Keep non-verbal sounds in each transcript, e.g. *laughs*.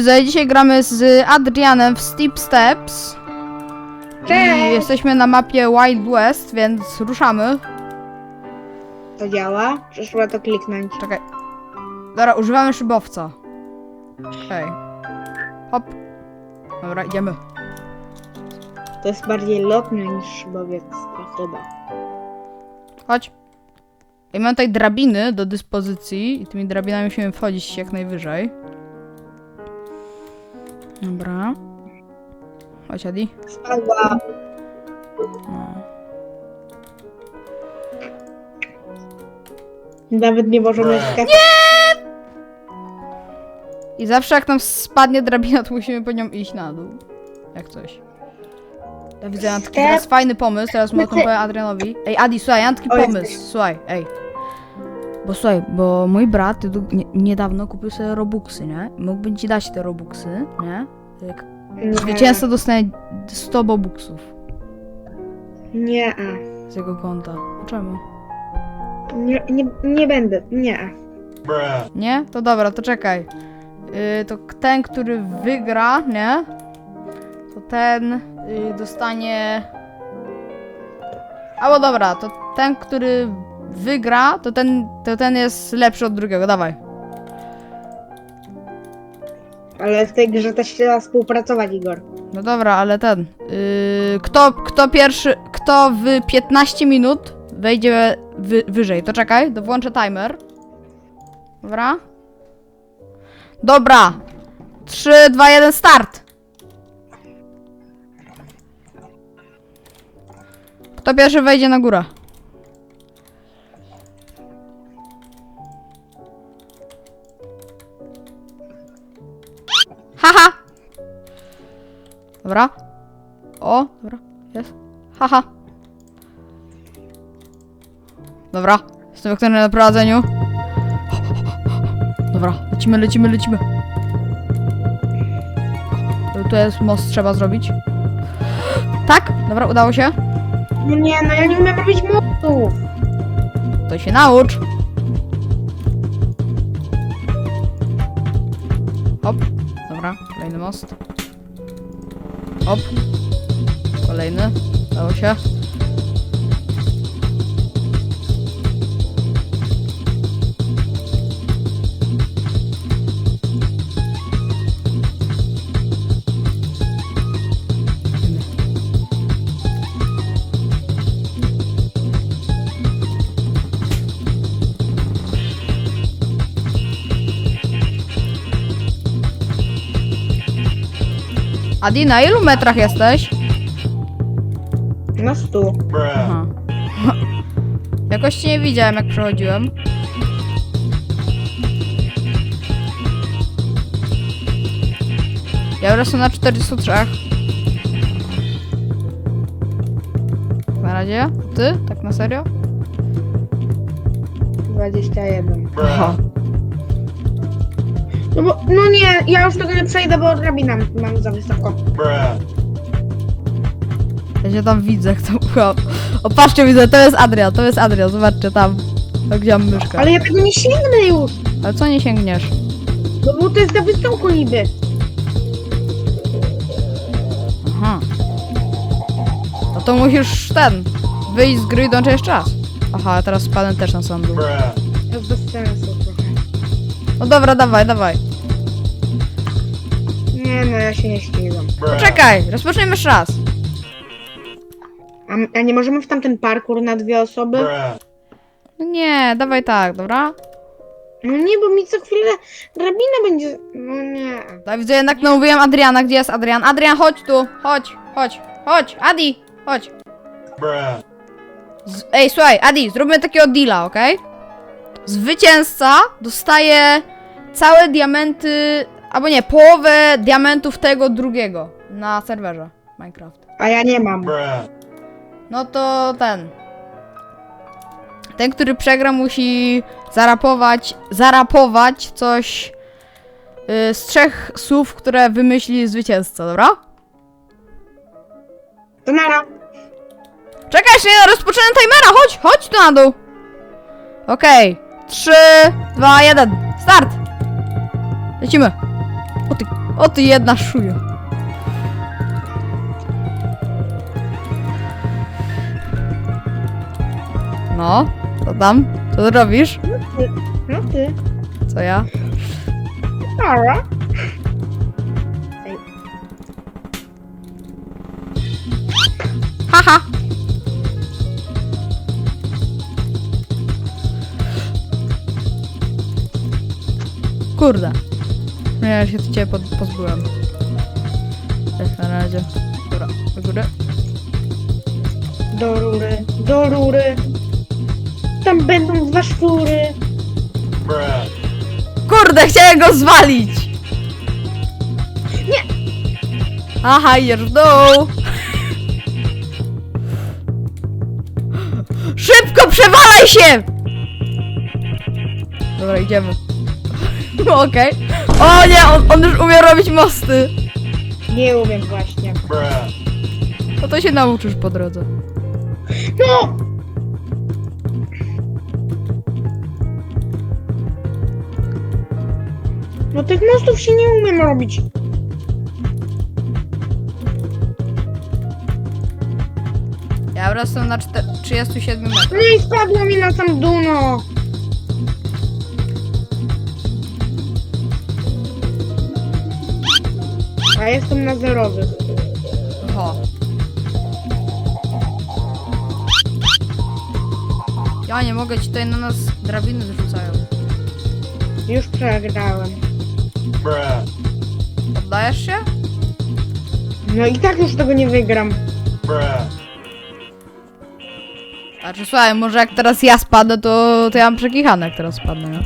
Dzisiaj gramy z Adrianem w Steep Steps. I Cześć! jesteśmy na mapie Wild West, więc ruszamy. To działa? Przyszło to kliknąć. Czekaj. Dobra, używamy szybowca. Okej. Hop. Dobra, idziemy. To jest bardziej lotny niż szybowiec, to chyba. Chodź. I mam tutaj drabiny do dyspozycji i tymi drabinami musimy wchodzić jak najwyżej. Dobra. Chodź, Adi. Spadła. No. Nawet nie możemy skakać. I zawsze jak nam spadnie drabina, to musimy po nią iść na dół. Jak coś. Ja widzę, ja mam taki teraz fajny pomysł, teraz mu o tym powiem Adrianowi. Ej, Adi, słuchaj, ja mam taki O, pomysł, jesteś. słuchaj, ej. Bo słuchaj, bo mój brat nie, niedawno kupił sobie Robuxy, nie? Mógłbym ci dać te Robuxy, nie? Jak zwycięzca dostanie 100 Bobuxów Nie, z jego konta. Czemu? nie, nie, nie będę, nie. Nie? To dobra, to czekaj. Yy, to k- ten, który wygra, nie? To ten yy, dostanie. Albo dobra, to ten, który wygra, to ten, to ten jest lepszy od drugiego. Dawaj. Ale w tej grze też się da współpracować, Igor. No dobra, ale ten. Yy, kto, kto pierwszy, kto w 15 minut wejdzie wy, wyżej, to czekaj, to włączę timer. Dobra. Dobra. 3, 2, 1, start! Kto pierwszy wejdzie na górę? Haha! Dobra. O, dobra, jest. Haha. Dobra, jestem aktywny na prowadzeniu. Dobra, lecimy, lecimy, lecimy. Tu- Tu jest most, trzeba zrobić. Tak, dobra, udało się. No nie, no ja nie umiem robić mostów. To się naucz. Most. Hop, kolejny, udało się. Adi, na ilu metrach jesteś? Na stu. Aha. *laughs* Jakoś cię nie widziałem, jak przechodziłem. Ja już jestem na 43. Na razie? Ty? Tak na serio? 21. Aha. No bo, no nie, ja już tego nie przejdę, bo drabina mam za wysoko. Ja się tam widzę, kto... O, o patrzcie, widzę, to jest Adrian, to jest Adrian, zobaczcie tam. Tak gdzie mam myszkę. Ale ja tego nie sięgnę już. Ale co nie sięgniesz? No bo to jest za wysoko niby. Aha. No to musisz ten. Wyjść z gry i dołączyć jeszcze raz. Aha, teraz spadnę też na sam dół. To jest bez sensu trochę. No dobra, dawaj, dawaj. Nie no, ja się nie ścigam. Poczekaj, rozpoczniemy jeszcze raz. A, a nie możemy w tamten parkour na dwie osoby? No nie, dawaj tak, dobra? No nie, bo mi co chwilę drabina będzie... No nie. Tak, widzę, jednak namówiłem Adriana. Gdzie jest Adrian? Adrian, chodź tu. Chodź, chodź, chodź. Adi, chodź. Z Ej, słuchaj, Adi, zróbmy takiego deala, okej? Zwycięzca dostaje całe diamenty, albo nie, połowę diamentów tego drugiego na serwerze Minecraft. A ja nie mam. No to ten. Ten, który przegra, musi zarapować, zarapować coś y, z trzech słów, które wymyśli zwycięzca, dobra? To nara. Czekaj, jeszcze nie rozpoczynam timera, chodź, chodź tu na dół. Okej, trzy, dwa, jeden, start. Lecimy. O ty, jedna szujo. No, co tam? Co ty robisz? Ty, no ty. Co ja? Dobra. Haha! Kurde. No ja się ciebie pod, pozbyłem. Jak na razie. Dobra, do góry. Do rury, do rury. Tam będą dwa szczury. Kurde, chciałem go zwalić! Nie. Aha, idziesz w dół! Szybko, przewalaj się! Dobra, idziemy. Okej. O nie, on, on już umie robić mosty. Nie umiem właśnie. No to się nauczysz po drodze. No! No tych mostów się nie umiem robić. Ja wrosłem na czte- 37 metrów. No i spadło mi na sam dół, no. A jestem na zerowych. Oho. Ja nie mogę, ci tutaj na nas drabiny zrzucają. Już przegrałem. Poddajesz się? No i tak już tego nie wygram. Znaczy słuchaj, może jak teraz ja spadnę, to, to ja mam przekichane, jak teraz spadnę?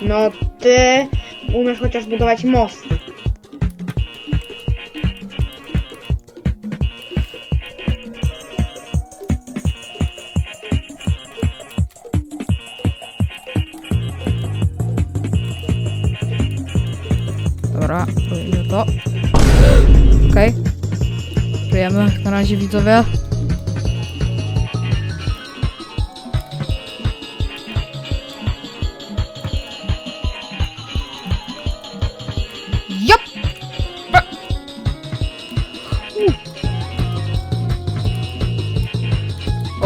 No ty umiesz chociaż budować most. Dobra, to. Okej. Żyjemy jak na razie widzowie.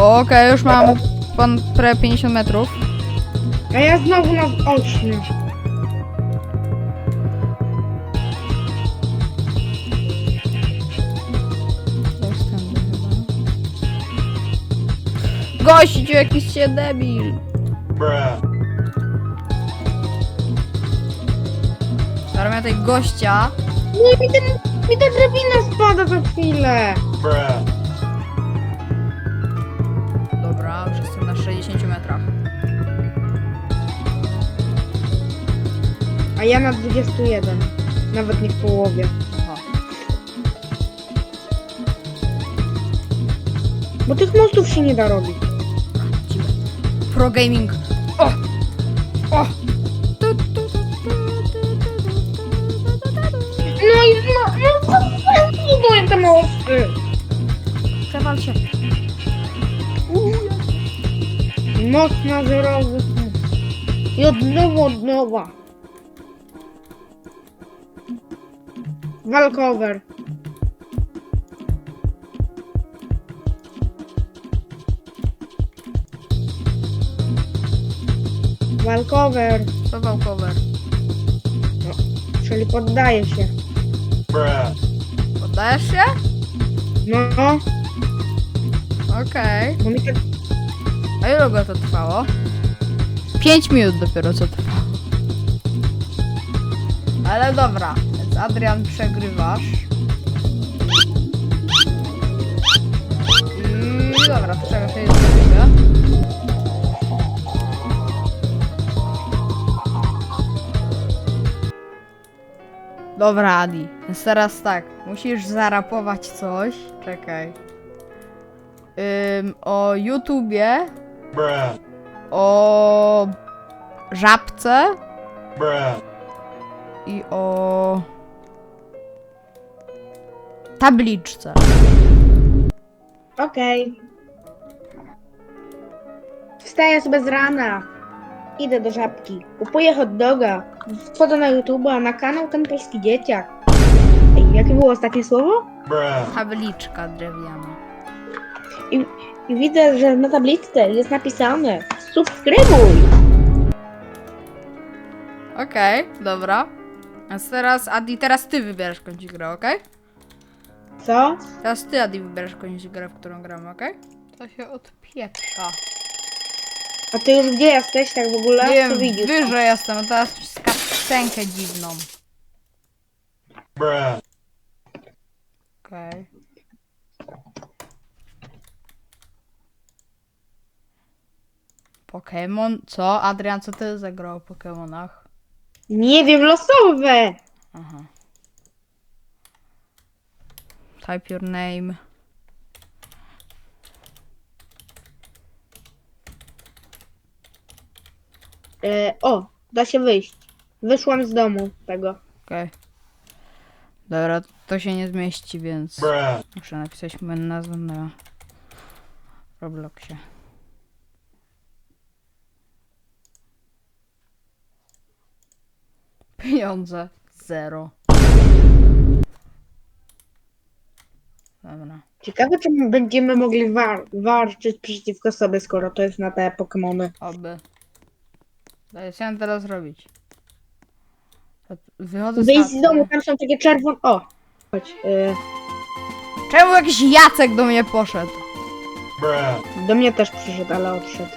Okej, już mam pan prawie 50 metrów. A ja znowu na ośmiu. Chyba. Gościu, jakiś się debil. Armia tej gościa. Nie, mi, ten, mi ta drabina spada za chwilę. Dobra, 60 metrach. A ja na 21. Nawet nie w połowie. Aha. Bo tych mostów się nie da robić. Lecimy. Pro gaming. O! O! Tu, tu, tu, tu, tu, tu, tu, tu, tu, tu, tu. No i no, no co Noc nadzorowych i od nowa od nowa. Walkover. Walkover. Co walkover? No, czyli poddaje się. Bruh. Poddajesz się? No. Okej. Okay. A ile długo to trwało? 5 minut dopiero co trwało. Ale dobra, więc Adrian przegrywasz. I dobra, to czego to jest zrobię? Dobra, Adi. Więc teraz tak, musisz zarapować coś. Czekaj. Ym, o YouTubie o żabce i o tabliczce. Okej. Wstaję sobie z rana. Idę do żabki. Kupuję hot doga. Wchodzę na YouTube, a na kanał ten polski dzieciak. Ej, jakie było ostatnie słowo? Tabliczka drewniana. I widzę, że na tabliczce jest napisane subskrybuj. Okej, dobra. A teraz, Adi, teraz ty wybierasz kończyk grę, okej? Co? Teraz ty, Adi, wybierasz kończyk grę, w którą gramy, okej? To się odpieprza. A ty już gdzie jesteś tak w ogóle? Nie Co wiem, widzisz? wyżej jestem, a teraz scenkę dziwną. Okej. Pokémon? Co? Adrian, co ty zagrał w Pokémonach? Nie wiem, losowe. Aha. Type your name. E, o, da się wyjść. Wyszłam z domu tego. Okej. Dobra, to się nie zmieści, więc muszę napisać moją nazwę na Robloxie. Pieniądze. Zero. Dobra. Ciekawe, czy my będziemy mogli war walczyć przeciwko sobie, skoro to jest na te Pokemony. Oby. Daj, co mam teraz robić? Wychodzę Wyjść chaty. z domu, tam są takie czerwone... O! Chodź. E, Czemu jakiś Jacek do mnie poszedł? do mnie też przyszedł, ale odszedł.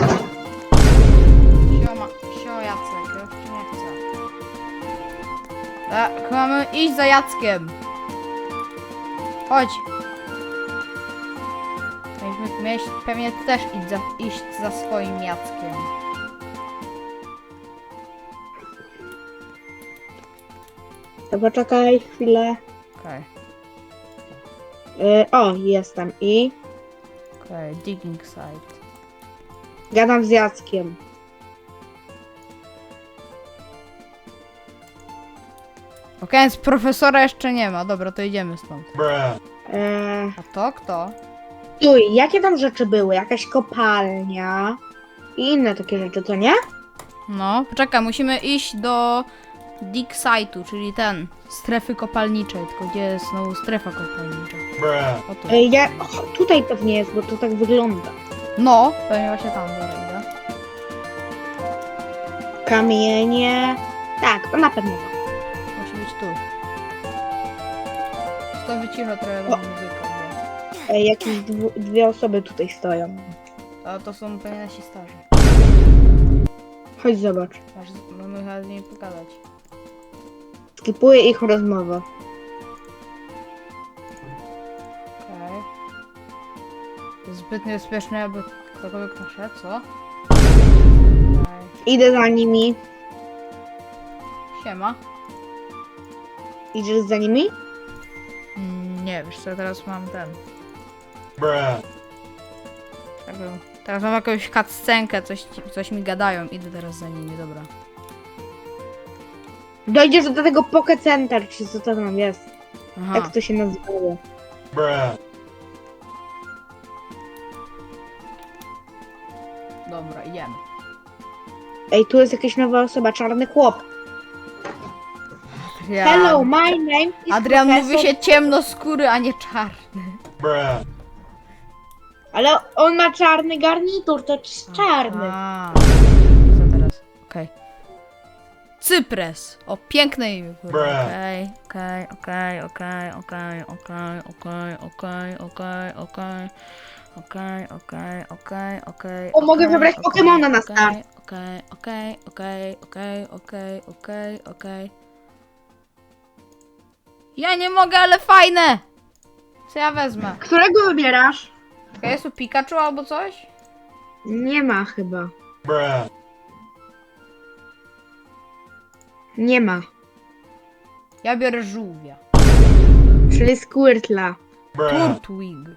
Da, chyba mamy iść za Jackiem. Chodź. Mieliśmy, mieć, pewnie też iść za, iść za swoim Jackiem. To poczekaj chwilę. Okej, E, o, jestem. I okej, digging site. gadam z Jackiem. Okej, więc profesora jeszcze nie ma. Dobra, to idziemy stąd. E, A to kto? Tuj, jakie tam rzeczy były? Jakaś kopalnia i inne takie rzeczy, co nie? No, poczekaj, musimy iść do dig site'u, czyli ten, strefy kopalniczej, tylko gdzie jest znowu strefa kopalnicza. O tu. E, ja, o, tutaj pewnie jest, bo to tak wygląda. No, pewnie właśnie tam zaraz idę. Kamienie. Tak, to na pewno to. To wycicho trochę O. bo muzyka. Bo... E, jakieś dwu, dwie osoby tutaj stoją. A to są pewnie nasi starzy. Chodź zobacz. Masz, mamy chyba z nimi pogadać. Skipuję ich rozmowę. Okej. Jest zbyt niebezpieczne, aby ktokolwiek naszedł, co? Okej. Idę za nimi. Siema. Idziesz za nimi? Nie, wiesz co, teraz mam ten. Jakby, teraz mam jakąś cutscenkę, coś, ci- coś mi gadają, idę teraz za nimi, dobra. Dojdziesz do tego Poke Center, czy co to tam jest. Aha, Jak to się nazywało. dobra, idziemy. Ej, tu jest jakaś nowa osoba, czarny chłop. Ja- Hello, my name is Adrian professor... mówi się ciemnoskóry, a nie czarny. Ale on ma czarny garnitur, to jest czarny. A, co teraz? Okej. Cypres. O, piękne imię. kurwa. Okej, okej, okej, okej, okej, okej, okej, okej, okej, okej. Okej, okej, okej, okej. O, mogę okej, wybrać okej, Pokemona na okej, start. Okej, okej, okej, okej, okej, okej, okej. Ja nie mogę, ale fajne! Co ja wezmę? Którego wybierasz? Czekaj, jest tu Pikachu albo coś? Nie ma chyba. Nie ma. Ja biorę żółwia. Czyli Squirtla. Turtwig.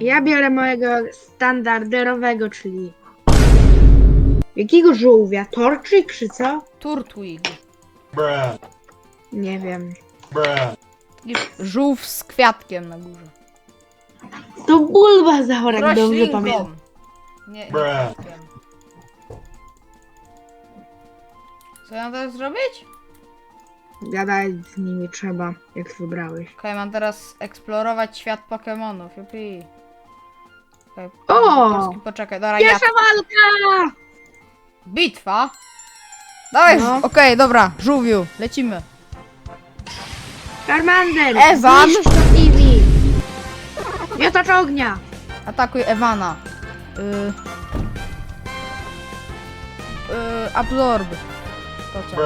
Ja biorę mojego standarderowego, czyli... Jakiego żółwia? Torczyk czy co? Turtwig. Nie wiem. Taki żółw z kwiatkiem na górze. To Bulbasaur, jak dobrze pamiętam. Nie, nie kwiatkiem. Co ja mam teraz zrobić? Gadać z nimi trzeba, jak wybrałeś. Okej, mam teraz eksplorować świat Pokemonów. Jupi. Okay, O! Poczekaj, dobra, ja... Pierwsza walka! Bitwa? Dawaj, No. okej, dobra, żółwiu, lecimy. Charmander! Ewan? zniszcz to TV! Miotacz ognia! Atakuj Ewana. Y... Y, absorb. To co?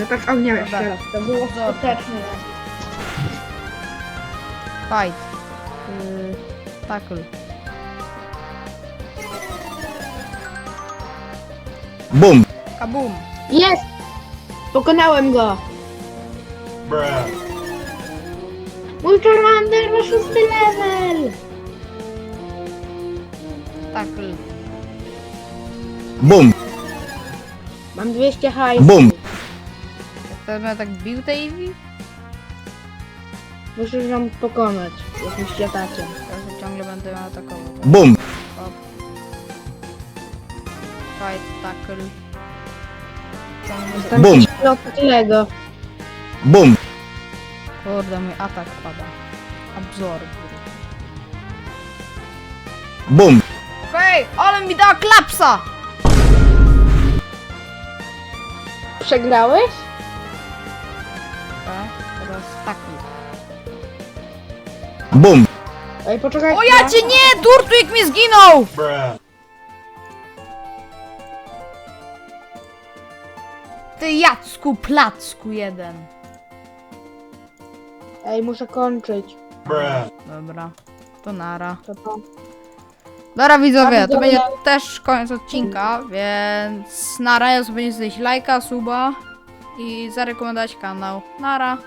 Miotacz ognia jeszcze raz. To było Dobra. skuteczne. Fight. Y... Tackle. Boom. Kabum. Jest! Pokonałem go! Mój Charmander ma szósty level! Tackle. Boom. Mam 200 hajs. Boom. Jak to będę tak bił tej Eevee? Muszę ją pokonać jakimś światakiem. Teraz ciągle będę ją atakował. Boom. Hop. Fight, tackle. Bum. Lego. Kurde, mój atak pada. Absorb. Boom. Okej, ale mi dała klapsa! Przegrałeś? Tak, teraz tackle. Boom. Ej, poczekaj. O ja cię nie! Turtwig mi zginął! Ty Jacku placku jeden. Ej, muszę kończyć. Dobra, to nara. To to. Dobra widzowie, to będzie też koniec odcinka, więc nara, ja sobie nie lajka, suba i zarekomendować kanał. Nara.